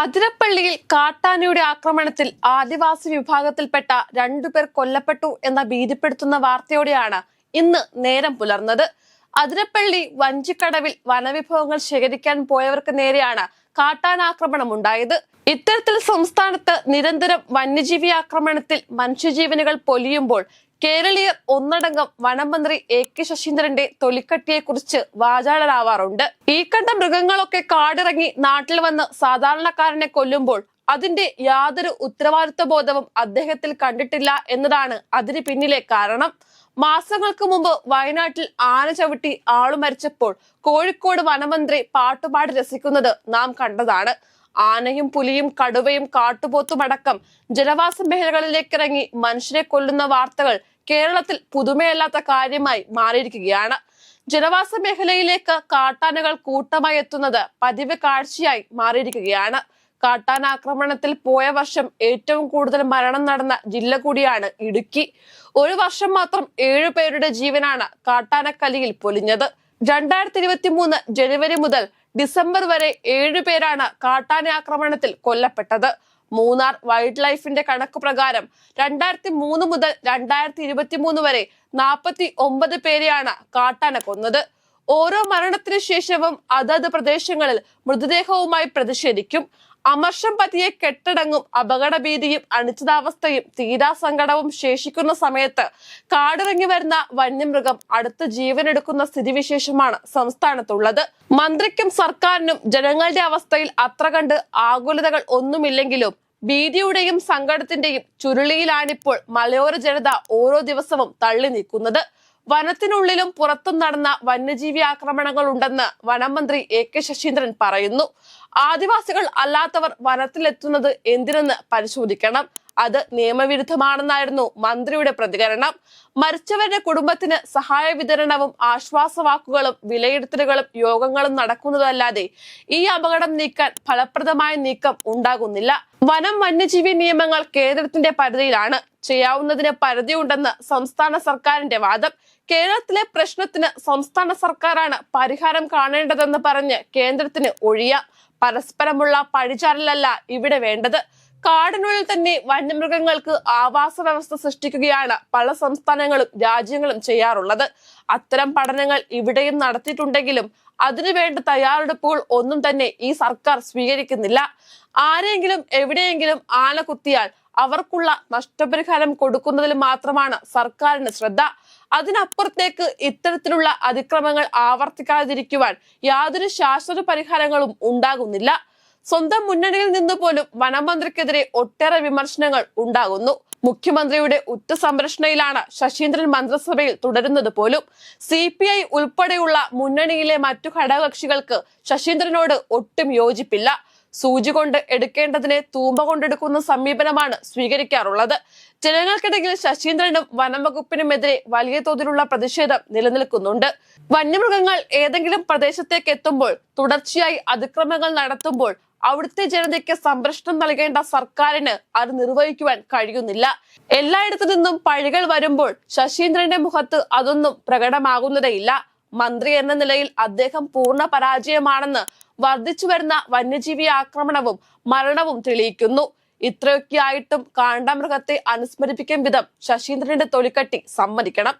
അതിരപ്പള്ളിയിൽ കാട്ടാനയുടെ ആക്രമണത്തിൽ ആദിവാസി വിഭാഗത്തിൽപ്പെട്ട രണ്ടുപേർ കൊല്ലപ്പെട്ടു എന്ന ഭീതിപ്പെടുത്തുന്ന വാർത്തയോടെയാണ് ഇന്ന് നേരം പുലർന്നത്. അതിരപ്പള്ളി വഞ്ചിക്കടവിൽ വനവിഭവങ്ങൾ ശേഖരിക്കാൻ പോയവർക്ക് നേരെയാണ് കാട്ടാനാക്രമണം ഉണ്ടായത്. ഇത്തരത്തിൽ സംസ്ഥാനത്ത് നിരന്തരം വന്യജീവി ആക്രമണത്തിൽ മനുഷ്യജീവനുകൾ പൊലിയുമ്പോൾ കേരളീയർ ഒന്നടങ്കം വനമന്ത്രി എ കെ ശശീന്ദ്രന്റെ തൊലിക്കട്ടിയെക്കുറിച്ച് വാചാടരാവാറുണ്ട് ഈ കണ്ട മൃഗങ്ങളൊക്കെ കാടിറങ്ങി നാട്ടിൽ വന്ന് സാധാരണക്കാരനെ കൊല്ലുമ്പോൾ അതിന്റെ യാതൊരു ഉത്തരവാദിത്വ ബോധവും അദ്ദേഹത്തിൽ കണ്ടിട്ടില്ല എന്നതാണ് അതിന് പിന്നിലെ കാരണം. മാസങ്ങൾക്ക് മുമ്പ് വയനാട്ടിൽ ആന ചവിട്ടി ആളു മരിച്ചപ്പോൾ കോഴിക്കോട് വനമന്ത്രി പാട്ടുപാടി രസിക്കുന്നത് നാം കണ്ടതാണ്. ആനയും പുലിയും കടുവയും കാട്ടുപോത്തുമടക്കം ജനവാസ മേഖലകളിലേക്കിറങ്ങി മനുഷ്യരെ കൊല്ലുന്ന വാർത്തകൾ കേരളത്തിൽ പുതുമയല്ലാത്ത കാര്യമായി മാറിയിരിക്കുകയാണ്. ജനവാസ മേഖലയിലേക്ക് കാട്ടാനകൾ കൂട്ടമായി എത്തുന്നത് പതിവ് കാഴ്ചയായി മാറിയിരിക്കുകയാണ്. കാട്ടാനാക്രമണത്തിൽ പോയ വർഷം ഏറ്റവും കൂടുതൽ മരണം നടന്ന ജില്ല കൂടിയാണ് ഇടുക്കി. ഒരു വർഷം മാത്രം ഏഴു പേരുടെ ജീവനാണ് കാട്ടാനക്കലിയിൽ പൊലിഞ്ഞത്. രണ്ടായിരത്തി ഇരുപത്തി മൂന്ന് ജനുവരി മുതൽ ഡിസംബർ വരെ ഏഴു പേരാണ് കാട്ടാന ആക്രമണത്തിൽ കൊല്ലപ്പെട്ടത്. മൂന്നാർ വൈൽഡ് ലൈഫിന്റെ കണക്ക് പ്രകാരം രണ്ടായിരത്തി മൂന്ന് മുതൽ രണ്ടായിരത്തി ഇരുപത്തി മൂന്ന് വരെ നാൽപ്പത്തി ഒമ്പത് പേരെയാണ് കാട്ടാന കൊന്നത്. ഓരോ മരണത്തിനു ശേഷവും അതത് പ്രദേശങ്ങളിൽ മൃതദേഹവുമായി പ്രതിഷേധിക്കും. അമർഷം പതിയെ കെട്ടടങ്ങും അപകടഭീതിയും അനിശ്ചിതാവസ്ഥയും തീരാസങ്കടവും ശേഷിക്കുന്ന സമയത്ത് കാടിറങ്ങി വരുന്ന വന്യമൃഗം അടുത്ത് ജീവനെടുക്കുന്ന സ്ഥിതിവിശേഷമാണ് സംസ്ഥാനത്തുള്ളത്. മന്ത്രിക്കും സർക്കാരിനും ജനങ്ങളുടെ അവസ്ഥയിൽ അത്ര കണ്ട് ആകുലതകൾ ഒന്നുമില്ലെങ്കിലും ഭീതിയുടെയും സങ്കടത്തിന്റെയും ചുരുളിയിലാണിപ്പോൾ മലയോര ജനത ഓരോ ദിവസവും തള്ളി നീക്കുന്നത് വനത്തിനുള്ളിലും പുറത്തും നടന്ന വന്യജീവി ആക്രമണങ്ങൾ ഉണ്ടെന്ന് വനമന്ത്രി എ കെ ശശീന്ദ്രൻ പറയുന്നു. ആദിവാസികൾ അല്ലാത്തവർ വനത്തിലെത്തുന്നത് എന്തിനെന്ന് പരിശോധിക്കണം. അത് നിയമവിരുദ്ധമാണെന്നായിരുന്നു മന്ത്രിയുടെ പ്രതികരണം. മരിച്ചവരുടെ കുടുംബത്തിന് സഹായ വിതരണവും ആശ്വാസവാക്കുകളും വിലയിരുത്തലുകളും യോഗങ്ങളും നടക്കുന്നതല്ലാതെ ഈ അപകടം നീക്കാൻ ഫലപ്രദമായ നീക്കം ഉണ്ടാകുന്നില്ല. വനം വന്യജീവി നിയമങ്ങൾ കേന്ദ്രത്തിന്റെ പരിധിയിലാണ്. ചെയ്യാവുന്നതിന് പരിധിയുണ്ടെന്ന് സംസ്ഥാന സർക്കാരിന്റെ വാദം. കേരളത്തിലെ പ്രശ്നത്തിന് സംസ്ഥാന സർക്കാരാണ് പരിഹാരം കാണേണ്ടതെന്ന് പറഞ്ഞ് കേന്ദ്രത്തിന് ഒഴിയാം. പരസ്പരമുള്ള പഴിചാരലല്ല ഇവിടെ വേണ്ടത്. കാടിനുള്ളിൽ തന്നെ വന്യമൃഗങ്ങൾക്ക് ആവാസ വ്യവസ്ഥ സൃഷ്ടിക്കുകയാണ് പല സംസ്ഥാനങ്ങളും രാജ്യങ്ങളും ചെയ്യാറുള്ളത്. അത്തരം പഠനങ്ങൾ ഇവിടെയും നടത്തിയിട്ടുണ്ടെങ്കിലും അതിനുവേണ്ട തയ്യാറെടുപ്പുകൾ ഒന്നും തന്നെ ഈ സർക്കാർ സ്വീകരിക്കുന്നില്ല. ആരെങ്കിലും എവിടെയെങ്കിലും ആന കുത്തിയാൽ അവർക്കുള്ള നഷ്ടപരിഹാരം കൊടുക്കുന്നതിൽ മാത്രമാണ് സർക്കാരിന് ശ്രദ്ധ. അതിനപ്പുറത്തേക്ക് ഇത്തരത്തിലുള്ള അതിക്രമങ്ങൾ ആവർത്തിക്കാതിരിക്കുവാൻ യാതൊരു ശാശ്വത പരിഹാരങ്ങളും ഉണ്ടാകുന്നില്ല. സ്വന്തം മുന്നണിയിൽ നിന്ന് പോലും വനമന്ത്രിക്കെതിരെ ഒട്ടേറെ വിമർശനങ്ങൾ ഉണ്ടാകുന്നു. മുഖ്യമന്ത്രിയുടെ ഉറ്റ സംരക്ഷണയിലാണ് ശശീന്ദ്രൻ മന്ത്രിസഭയിൽ തുടരുന്നത് പോലും. സി പി ഐ ഉൾപ്പെടെയുള്ള മുന്നണിയിലെ മറ്റു ഘടകകക്ഷികൾക്ക് ശശീന്ദ്രനോട് ഒട്ടും യോജിപ്പില്ല. സൂചി കൊണ്ട് എടുക്കേണ്ടതിനെ തൂമ്പ കൊണ്ടെടുക്കുന്ന സമീപനമാണ് സ്വീകരിക്കാറുള്ളത്. ജനങ്ങൾക്കിടയിൽ ശശീന്ദ്രനും വനംവകുപ്പിനുമെതിരെ വലിയ തോതിലുള്ള പ്രതിഷേധം നിലനിൽക്കുന്നുണ്ട്. വന്യമൃഗങ്ങൾ ഏതെങ്കിലും പ്രദേശത്തേക്ക് എത്തുമ്പോൾ തുടർച്ചയായി അതിക്രമങ്ങൾ നടത്തുമ്പോൾ അവിടുത്തെ ജനതയ്ക്ക് സംരക്ഷണം നൽകേണ്ട സർക്കാരിന് അത് നിർവഹിക്കുവാൻ കഴിയുന്നില്ല. എല്ലായിടത്തു നിന്നും പഴികൾ വരുമ്പോൾ ശശീന്ദ്രന്റെ മുഖത്ത് അതൊന്നും പ്രകടമാകുന്നതേയില്ല. മന്ത്രി എന്ന നിലയിൽ അദ്ദേഹം പൂർണ പരാജയമാണെന്ന് വർദ്ധിച്ചു വരുന്ന വന്യജീവി ആക്രമണവും മരണവും തെളിയിക്കുന്നു. ഇത്രയൊക്കെയായിട്ടും കാണ്ടാമൃഗത്തെ അനുസ്മരിപ്പിക്കും വിധം ശശീന്ദ്രന്റെ തൊലിക്കട്ടി സമ്മതിക്കണം.